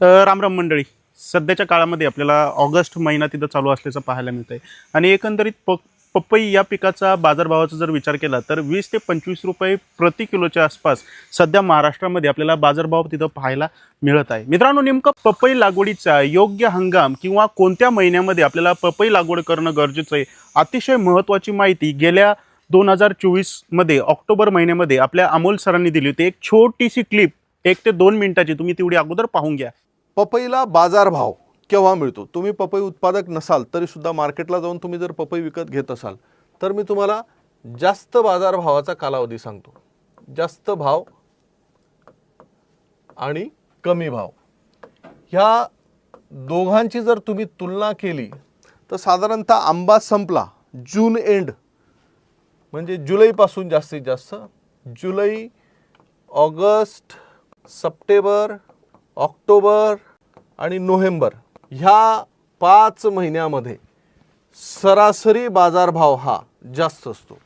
रामराम मंडळी. सध्याच्या काळामध्ये आपल्याला ऑगस्ट महिना तिथं चालू असल्याचं पाहायला मिळत आहे आणि एकंदरीत प पपई या पिकाचा बाजारभावाचा जर विचार केला तर वीस ते पंचवीस रुपये प्रति किलोच्या आसपास सध्या महाराष्ट्रामध्ये आपल्याला बाजारभाव तिथं पाहायला मिळत आहे. मित्रांनो नेमकं पपई लागवडीचा योग्य हंगाम किंवा कोणत्या महिन्यामध्ये आपल्याला पपई लागवड करणं गरजेचं आहे अतिशय महत्त्वाची माहिती गेल्या दोन हजार चोवीसमध्ये ऑक्टोबर महिन्यामध्ये आपल्या अमोल सरांनी दिली होती. एक छोटीशी क्लिप एक ते दोन मिनिटाची तुम्ही तेवढी अगोदर पाहून घ्या. पपईला बाजारभाव केव्हा मिळतो? तुम्ही पपई उत्पादक नसाल तरीसुद्धा मार्केटला जाऊन तुम्ही जर पपई विकत घेत असाल तर मी तुम्हाला जास्त बाजारभावाचा कालावधी सांगतो. जास्त भाव आणि कमी भाव. ह्या दोघांची जर तुम्ही तुलना केली तर साधारणतः आंबा संपला जून एंड म्हणजे जुलैपासून जास्तीत जास्त जुलै ऑगस्ट सप्टेंबर ऑक्टोबर आणि नोव्हेंबर ह्या पाच महिन्यामध्ये सरासरी बाजारभाव हा जास्त असतो.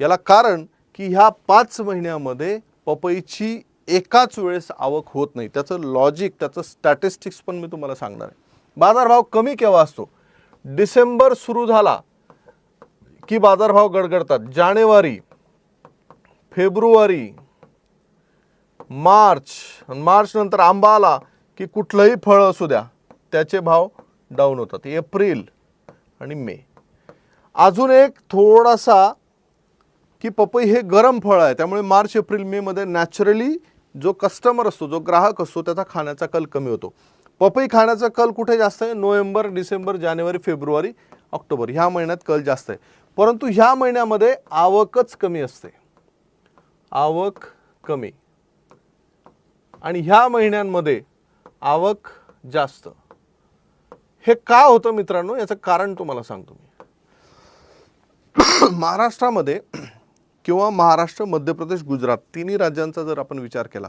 याला कारण की ह्या पाच महिन्यामध्ये पपईची एकाच वेळेस आवक होत नाही. त्याचं लॉजिक त्याचं स्टॅटिस्टिक्स पण मी तुम्हाला सांगणार आहे. बाजारभाव कमी केव्हा असतो? डिसेंबर सुरू झाला की बाजारभाव गडगडतात. जानेवारी फेब्रुवारी मार्च मार्च नंतर आंबा आला की कुठलंही फळ असू द्या त्याचे भाव डाऊन होतात. एप्रिल आणि मे. अजून एक थोडासा की पपई हे गरम फळ आहे त्यामुळे मार्च एप्रिल मेमध्ये नॅचरली जो कस्टमर असतो जो ग्राहक असतो त्याचा खाण्याचा कल कमी होतो. पपई खाण्याचा कल कुठे जास्त आहे? नोव्हेंबर डिसेंबर जानेवारी फेब्रुवारी ऑक्टोबर. ह्या महिन्यात कल जास्त आहे. परंतु ह्या महिन्यामध्ये आवकच कमी असते. आवक कमी. आणि ह्या महिन्यांमध्ये आवक जास्त. हे का होतं मित्रांनो? याचं कारण तुम्हाला सांगतो मी. महाराष्ट्रामध्ये किंवा महाराष्ट्र मध्य प्रदेश गुजरात तिन्ही राज्यांचा जर आपण विचार केला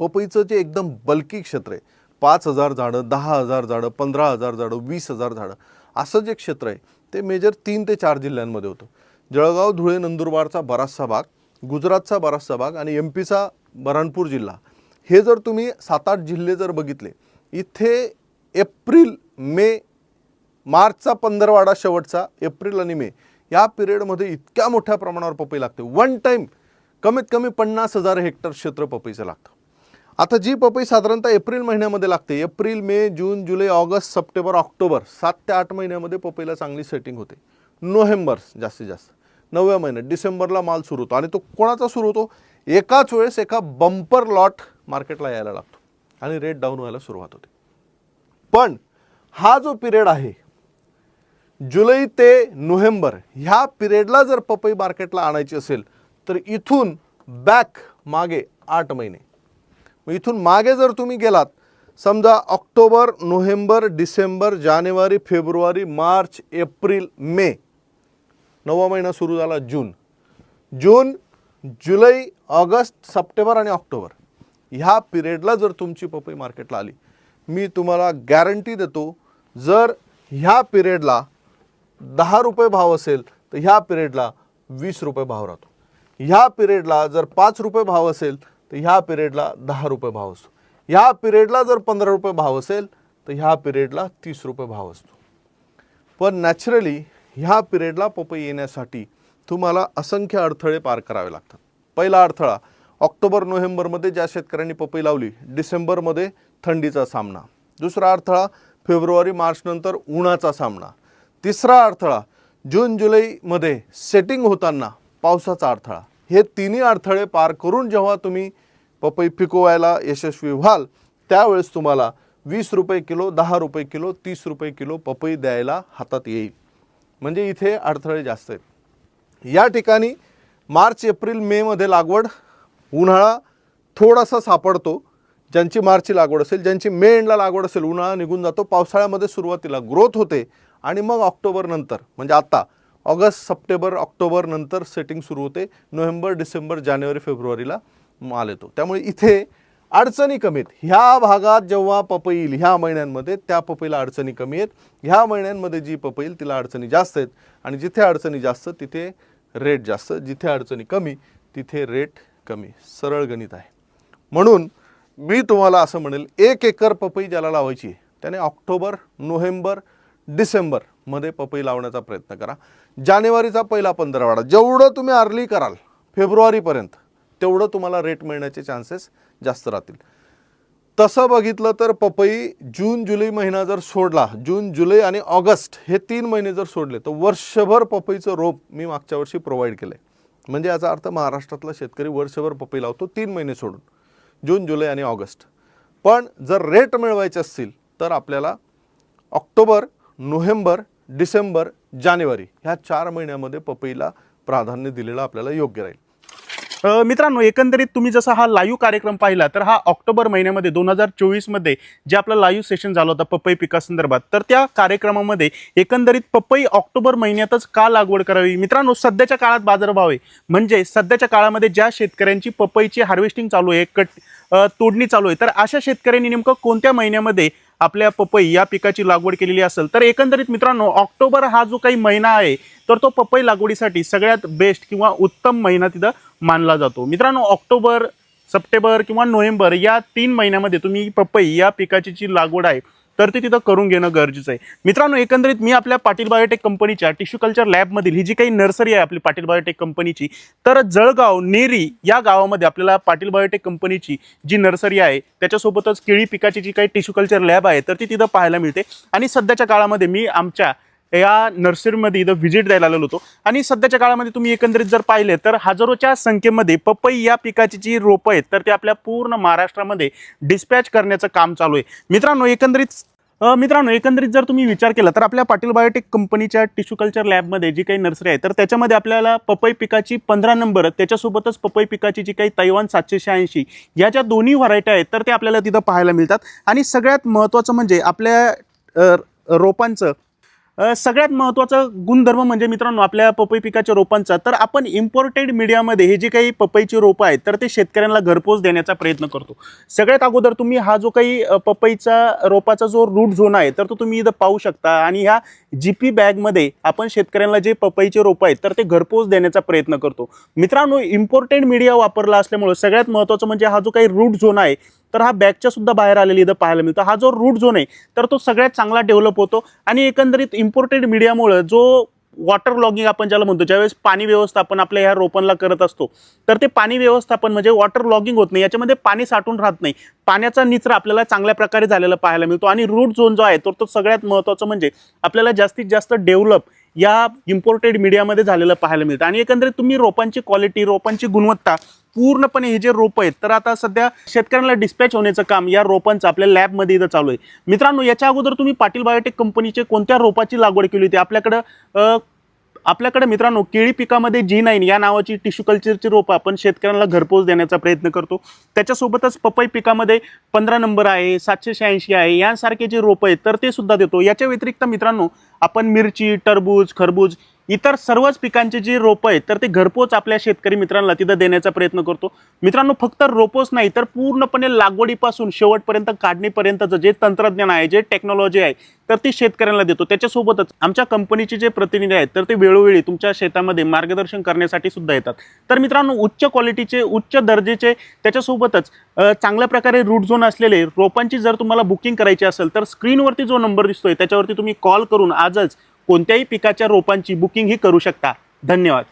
पपईचं जे एकदम बल्की क्षेत्र आहे पाच हजार झाडं दहा हजार झाडं पंधरा हजार झाडं वीस हजार झाडं असं जे क्षेत्र आहे ते मेजर तीन ते चार जिल्ह्यांमध्ये होतं. जळगाव धुळे नंदुरबारचा बराचसा भाग गुजरातचा बराचसा भाग आणि एम पीचा बऱ्हाणपूर जिल्हा. हे जर तुम्ही सात आठ जिल्हे जर बघितले इथे एप्रिल मे मार्चचा पंधरवाडा शेवटचा एप्रिल आणि मे या पिरियडमध्ये इतक्या मोठ्या प्रमाणावर पपई लागते. वन टाईम कमीत कमी पन्नास हजार हेक्टर क्षेत्र पपईचं लागतं. आता जी पपई साधारणतः एप्रिल महिन्यामध्ये लागते एप्रिल मे जून जुलै ऑगस्ट सप्टेंबर ऑक्टोबर सात ते आठ महिन्यामध्ये पपईला चांगली सेटिंग होते. नोव्हेंबर जास्तीत जास्त. नवव्या महिन्यात डिसेंबरला माल सुरू होतो आणि तो कोणाचा सुरू होतो? एकाच वेळेस एका बंपर लॉट मार्केटला यायला लागतो. आणि रेट डाऊन व्हायला सुरुवात होते. पण हा जो पिरियड आहे जुलै ते नोव्हेंबर ह्या पिरियडला जर पपई मार्केटला आणायची असेल तर इथून बॅक मागे आठ महिने. मग इथून मागे जर तुम्ही गेलात समजा ऑक्टोबर नोव्हेंबर डिसेंबर जानेवारी फेब्रुवारी मार्च एप्रिल मे नवा महिना सुरू झाला जून. जून जुलै ऑगस्ट सप्टेंबर आणि ऑक्टोबर. ह्या पिरियडला जर तुमची पपई मार्केटला आली मी तुम्हाला गॅरंटी देतो जर ह्या पिरियडला दहा रुपये भाव असेल तर ह्या पिरियडला वीस रुपये भाव राहतो. ह्या पिरियडला जर पाच रुपये भाव असेल तर ह्या पिरियडला दहा रुपये भाव असतो. ह्या पिरियडला जर पंधरा रुपये भाव असेल तर ह्या पिरियडला तीस रुपये भाव असतो. पण नॅचरली ह्या पिरियडला पपई येण्यासाठी तुम्हाला असंख्य अडथळे पार करावे लागतात. पहिला अडथळा ऑक्टोबर नोव्हेंबरमध्ये ज्या शेतकऱ्यांनी पपई लावली डिसेंबरमध्ये थंडीचा सामना. दुसरा अडथळा फेब्रुवारी मार्चनंतर उन्हाचा सामना. तिसरा अडथळा जून जुलैमध्ये सेटिंग होताना पावसाचा अडथळा. हे तिन्ही अडथळे पार करून जेव्हा तुम्ही पपई पिकवायला यशस्वी व्हाल त्यावेळेस तुम्हाला वीस रुपये किलो दहा रुपये किलो तीस रुपये किलो पपई द्यायला हातात येईल. म्हणजे इथे अडथळे जास्त आहेत. या ठिकाणी मार्च एप्रिल मेमध्ये लागवड उन्हाळा थोडासा सापडतो ज्यांची मार्चची लागवड असेल ज्यांची मे एंडला लागवड असेल उन्हाळा निघून जातो पावसाळ्यामध्ये सुरुवातीला ग्रोथ होते आणि मग ऑक्टोबरनंतर म्हणजे आत्ता ऑगस्ट सप्टेंबर ऑक्टोबरनंतर सेटिंग सुरू होते नोव्हेंबर डिसेंबर जानेवारी फेब्रुवारीला माल येतो. त्यामुळे इथे अडचणी कमी आहेत. ह्या भागात जेव्हा पपई येईल ह्या महिन्यांमध्ये त्या पपईला अडचणी कमी आहेत. ह्या महिन्यांमध्ये जी पपई येईल तिला अडचणी जास्त आहेत. आणि जिथे अडचणी जास्त तिथे रेट जास्त. जिथे अडचणी कमी तिथे रेट कमी सरळ गणित आहे. म्हणून मी तुम्हाला असं म्हणेल एक एकर पपई ज्याला लावायची त्याने ऑक्टोबर नोव्हेंबर डिसेंबरमध्ये पपई लावण्याचा प्रयत्न करा. जानेवारीचा पहिला पंधरवाडा जेवढं तुम्ही अर्ली कराल फेब्रुवारीपर्यंत तेवढं तुम्हाला रेट मिळण्याचे चान्सेस जास्त राहतील. तसं बघितलं तर पपई जून जुलै महिना जर सोडला जून जुलै आणि ऑगस्ट हे तीन महिने जर सोडले तर वर्षभर पपईचं रोप मी मागच्या वर्षी प्रोव्हाइड केलं आहे म्हणजे याचा अर्थ महाराष्ट्रातला शेतकरी वर्षभर पपई लावतो तीन महिने सोडून. जून जुलै आणि ऑगस्ट. पण जर रेट मिळवायचे असतील तर आपल्याला ऑक्टोबर नोव्हेंबर डिसेंबर जानेवारी ह्या चार महिन्यामध्ये पपईला प्राधान्य दिलेलं आपल्याला योग्य राहील. मित्रांनो एकंदरीत तुम्ही जसा हा लाईव्ह कार्यक्रम पाहिला तर हा ऑक्टोबर महिन्यामध्ये दोन हजार चोवीसमध्ये जे आपलं लाईव्ह सेशन झालं होतं पपई पिकासंदर्भात तर त्या कार्यक्रमामध्ये एकंदरीत पपई ऑक्टोबर महिन्यातच का लागवड करावी? मित्रांनो सध्याच्या काळात बाजारभाव आहे. म्हणजे सध्याच्या काळामध्ये ज्या शेतकऱ्यांची पपईची हार्वेस्टिंग चालू आहे कट तोडणी चालू आहे तर अशा शेतकऱ्यांनी नेमकं कोणत्या महिन्यामध्ये आपल्या पपई या पिकाची लागवड केलेली असेल. तर एकंदरीत मित्रांनो ऑक्टोबर हा जो काही महिना आहे तर तो पपई लागवडीसाठी सगळ्यात बेस्ट किंवा उत्तम महिना तिथं मानला जातो. मित्रांनो ऑक्टोबर सप्टेंबर किंवा नोव्हेंबर या तीन महिन्यामध्ये तुम्ही पपई या पिकाची जी लागवड आहे तर ते तिथं करून घेणं गरजेचं आहे. मित्रांनो एकंदरीत मी आपल्या पाटील बायोटेक कंपनीच्या टिश्यू कल्चर लॅबमधील ही जी काही नर्सरी आहे आपली पाटील बायोटेक कंपनीची तर जळगाव नेरी या गावामध्ये आपल्याला पाटील बायोटेक कंपनीची जी नर्सरी आहे त्याच्यासोबतच केळी पिकाची जी काही टिश्यू कल्चर लॅब आहे तर ती तिथं पाहायला मिळते. आणि सध्याच्या काळामध्ये मी आमच्या या नर्सरीमध्ये इथं व्हिजिट द्यायला आलेलो होतो. आणि सध्याच्या काळामध्ये तुम्ही एकंदरीत जर पाहिले तर हजारोच्या संख्येमध्ये पपई या पिकाची जी रोपं आहेत तर ते आपल्या पूर्ण महाराष्ट्रामध्ये डिस्पॅच करण्याचं काम चालू आहे. मित्रांनो एकंदरीत मित्रांनो एकंदरीत जर तुम्ही विचार केला तर आपल्या पाटील बायोटेक कंपनीच्या टिश्यू कल्चर लॅबमध्ये जी काही नर्सरी आहे तर त्याच्यामध्ये आपल्याला पपई पिकाची पंधरा नंबर त्याच्यासोबतच पपई पिकाची जी काही तैवान सातशे शहाऐंशी या ज्या दोन्ही व्हरायटी आहेत तर ते आपल्याला तिथं पाहायला मिळतात. आणि सगळ्यात महत्त्वाचं म्हणजे आपल्या रोपांचं सगळ्यात महत्त्वाचा गुणधर्म म्हणजे मित्रांनो आपल्या पपई पिकाच्या रोपांचा. तर आपण इम्पोर्टेड मीडियामध्ये हे जे काही पपईची रोपं आहेत तर ते शेतकऱ्यांना घरपोच देण्याचा प्रयत्न करतो. सगळ्यात अगोदर तुम्ही हा जो काही पपईचा रोपाचा जो रूट झोन आहे तर तो तुम्ही इथं पाहू शकता. आणि ह्या जी पी बॅगमध्ये आपण शेतकऱ्यांना जे पपईचे रोपं आहेत तर ते घरपोच देण्याचा प्रयत्न करतो. मित्रांनो इम्पोर्टेड मीडिया वापरला असल्यामुळं सगळ्यात महत्त्वाचं म्हणजे हा जो काही रूट झोन आहे तर हा बॅकच्या सुद्धा बाहेर आलेली इथं पाहायला मिळतो. हा जो रूट झोन आहे तर तो सगळ्यात चांगला डेव्हलप होतो. आणि एकंदरीत इम्पोर्टेड मीडियामुळं जो वॉटर लॉगिंग आपण ज्याला म्हणतो ज्यावेळेस पाणी व्यवस्थापन आपल्या ह्या रोपांना करत असतो तर ते पाणी व्यवस्थापन म्हणजे वॉटर लॉगिंग होत नाही. याच्यामध्ये पाणी साठून राहत नाही. पाण्याचा निचरा आपल्याला चांगल्या प्रकारे झालेला पाहायला मिळतो. आणि रूट झोन जो आहे तर तो सगळ्यात महत्त्वाचं म्हणजे आपल्याला जास्तीत जास्त डेव्हलप या इम्पोर्टेड मीडियामध्ये झालेलं पाहायला मिळतं. आणि एकंदरीत तुम्ही रोपांची क्वालिटी रोपांची गुणवत्ता पूर्णपणे हे जे रोपं आहेत तर आता सध्या शेतकऱ्यांना डिस्पॅच होण्याचं काम या रोपांचं आपल्या लॅबमध्ये इथं चालू आहे. मित्रांनो याच्या अगोदर तुम्ही पाटील बायोटेक कंपनीचे कोणत्या रोपाची लागवड केली होती? आपल्याकडं आपल्याकडे मित्रांनो केळी पिकामध्ये जी नाईन या नावाची टिश्यू कल्चरची रोपं आपण शेतकऱ्यांना घरपोच देण्याचा प्रयत्न करतो. त्याच्यासोबतच पपई पिकामध्ये पंधरा नंबर आहे सातशे शहाऐंशी आहे यांसारखे जे रोपं आहेत तर ते सुद्धा देतो. याच्या व्यतिरिक्त मित्रांनो आपण मिरची टरबूज खरबूज इतर सर्वच पिकांचे जे रोपं आहेत तर ते घरपोच आपल्या शेतकरी मित्रांना तिथं देण्याचा प्रयत्न करतो. मित्रांनो फक्त रोपोच नाही तर पूर्णपणे लागवडीपासून शेवटपर्यंत काढणीपर्यंतचं जे तंत्रज्ञान आहे जे टेक्नॉलॉजी आहे तर ती शेतकऱ्यांना देतो. त्याच्यासोबतच आमच्या कंपनीचे जे प्रतिनिधी आहेत तर ते वेळोवेळी तुमच्या शेतामध्ये मार्गदर्शन करण्यासाठी सुद्धा येतात. तर मित्रांनो उच्च क्वालिटीचे उच्च दर्जेचे त्याच्यासोबतच चांगल्या प्रकारे रूट झोन असलेले रोपांची जर तुम्हाला बुकिंग करायची असेल तर स्क्रीनवरती जो नंबर दिसतोय त्याच्यावरती तुम्ही कॉल करून आजच कोणत्याही पिकाच्या रोपांची बुकिंग ही करू शकता. धन्यवाद.